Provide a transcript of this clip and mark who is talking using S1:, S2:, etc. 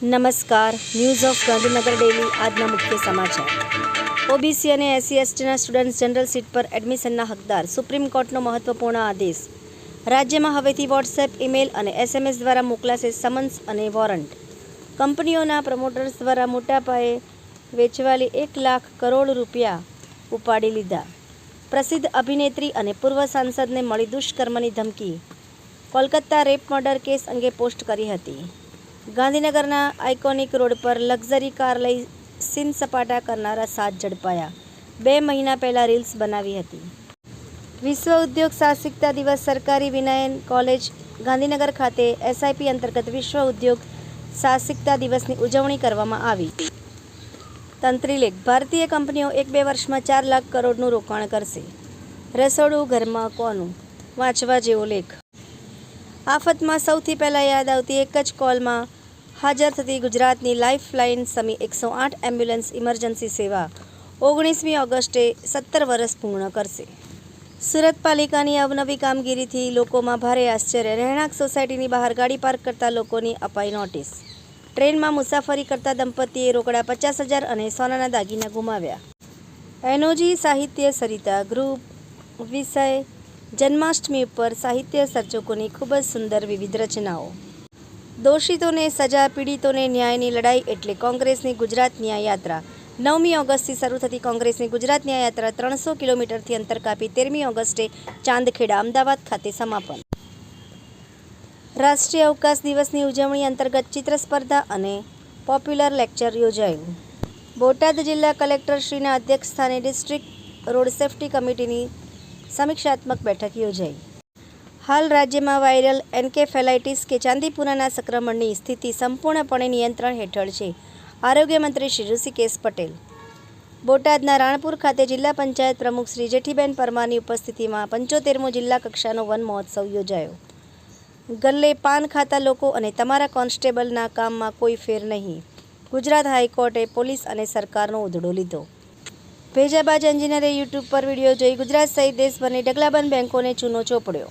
S1: નમસ્કાર. News of Gandhinagar daily આજના મુખ્ય સમાચાર. ઓબીસી અને એસસી એસટીના સ્ટુડન્ટ્સ જનરલ સીટ પર એડમિશનના હકદાર સુપ્રીમ કોર્ટનો મહત્વપૂર્ણ આદેશ. રાજ્યમાં હવેથી વોટ્સએપ ઈમેલ અને એસએમએસ દ્વારા મોકલાશે સમન્સ અને વોરંટ કંપનીઓના પ્રમોટર્સ દ્વારા મોટા પાયે વેચવાલી એક લાખ કરોડ રૂપિયા ઉપાડી લીધા. પ્રસિદ્ધ અભિનેત્રી અને પૂર્વ સાંસદને મળી દુષ્કર્મની ધમકી. કોલકાતા રેપ મર્ડર કેસ અંગે પોસ્ટ કરી હતી. ગાંધીનગરના આઇકોનિક રોડ પર લક્ઝરી કાર લઈ સીન સપાટા કરનારા સાત ઝડપાયા. બે મહિના પહેલાં રીલ્સ બનાવી હતી. વિશ્વ ઉદ્યોગ સાહસિકતા દિવસ સરકારી વિનયન કોલેજ, ગાંધીનગર ખાતે એસઆઈપી અંતર્ગત વિશ્વ ઉદ્યોગ સાહસિકતા દિવસની ઉજવણી કરવામાં આવી. તંત્રીલેખ, ભારતીય કંપનીઓ એક બે વર્ષમાં ચાર લાખ કરોડનું રોકાણ કરશે. રસોડું ઘરમાં કોનું? વાંચવા જેવો લેખ. આફતમાં સૌથી પહેલાં યાદ આવતી એક જ કોલમાં હાજર થતી ગુજરાતની લાઇફલાઇન સમી એકસો આઠ એમ્બ્યુલન્સ ઇમરજન્સી સેવા ઓગણીસમી ઓગસ્ટે સત્તર વર્ષ પૂર્ણ કરશે. સુરત પાલિકાની અવનવી કામગીરીથી લોકોમાં ભારે આશ્ચર્ય. રહેણાંક સોસાયટીની બહાર ગાડી પાર્ક કરતા લોકોની અપાઈ નોટિસ. ટ્રેનમાં મુસાફરી કરતા દંપતીએ રોકડા પચાસ હજાર અને સોનાના દાગીના ગુમાવ્યા. એનોજી સાહિત્ય સરિતા ગ્રુપ વિષય જન્માષ્ટમી ઉપર સાહિત્ય સર્જકોની ખૂબ જ સુંદર વિવિધ રચનાઓ. દોષિતોને સજા, પીડિતોને ન્યાયની લડાઈ એટલે કોંગ્રેસની ગુજરાત ન્યાયયાત્રા. નવમી ઓગસ્ટથી શરૂ થતી કોંગ્રેસની ગુજરાત ન્યાયયાત્રા ત્રણસો કિલોમીટરથી અંતર કાપી તેરમી ઓગસ્ટે ચાંદખેડા, અમદાવાદ ખાતે સમાપન. રાષ્ટ્રીય અવકાશ દિવસની ઉજવણી અંતર્ગત ચિત્ર સ્પર્ધા અને પોપ્યુલર લેક્ચર યોજાયું. બોટાદ જિલ્લા કલેક્ટરશ્રીના અધ્યક્ષસ્થાને ડિસ્ટ્રિક્ટ રોડ સેફ્ટી કમિટીની સમીક્ષાત્મક બેઠક યોજાઈ. હાલ રાજ્યમાં વાયરલ એન્કેફેલાઇટિસ કે ચાંદીપુરાના સંક્રમણની સ્થિતિ સંપૂર્ણપણે નિયંત્રણ હેઠળ છે. આરોગ્ય મંત્રી શ્રી ઋષિકેશ પટેલ. બોટાદના રાણપુર ખાતે જિલ્લા પંચાયત પ્રમુખ શ્રી જેઠીબેન પરમારની ઉપસ્થિતિમાં પંચોતેરમો જિલ્લા કક્ષાનો વન મહોત્સવ યોજાયો. ગલ્લે પાન ખાતા લોકો અને તમારા કોન્સ્ટેબલના કામમાં કોઈ ફેર નહીં. ગુજરાત હાઈકોર્ટે પોલીસ અને સરકારનો ઉધડો લીધો. ભેજાબાજ એન્જિનિયરે યુટ્યુબ પર વીડિયો જોઈ ગુજરાત સહિત દેશભરની ડગલાબંધ બેંકોને ચૂનો ચોપડ્યો.